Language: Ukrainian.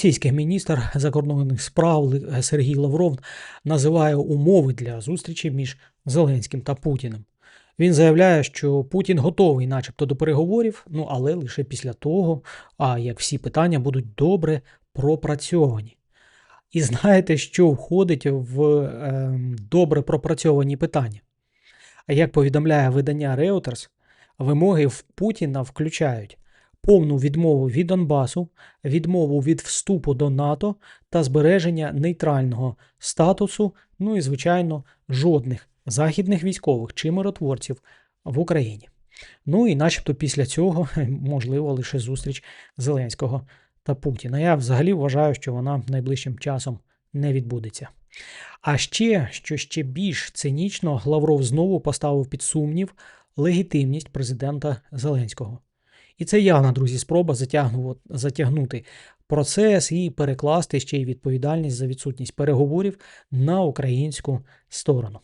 Російський міністр закордонних справ Сергій Лавров називає умови для зустрічі між Зеленським та Путіним. Він заявляє, що Путін готовий, начебто, до переговорів, ну але лише після того, а як всі питання будуть добре пропрацьовані. І знаєте, що входить в ем, добре пропрацьовані питання? А як повідомляє видання Reuters, вимоги в Путіна включають повну відмову від Донбасу, відмову від вступу до НАТО та збереження нейтрального статусу, ну і, звичайно, жодних західних військових чи миротворців в Україні. Ну і начебто після цього можливо лише зустріч Зеленського та Путіна. Я взагалі вважаю, що вона найближчим часом не відбудеться. А ще, що ще більш цинічно, Лавров знову поставив під сумнів легітимність президента Зеленського. І це явна, друзі, спроба затягну- затягнути процес і перекласти ще й відповідальність за відсутність переговорів на українську сторону.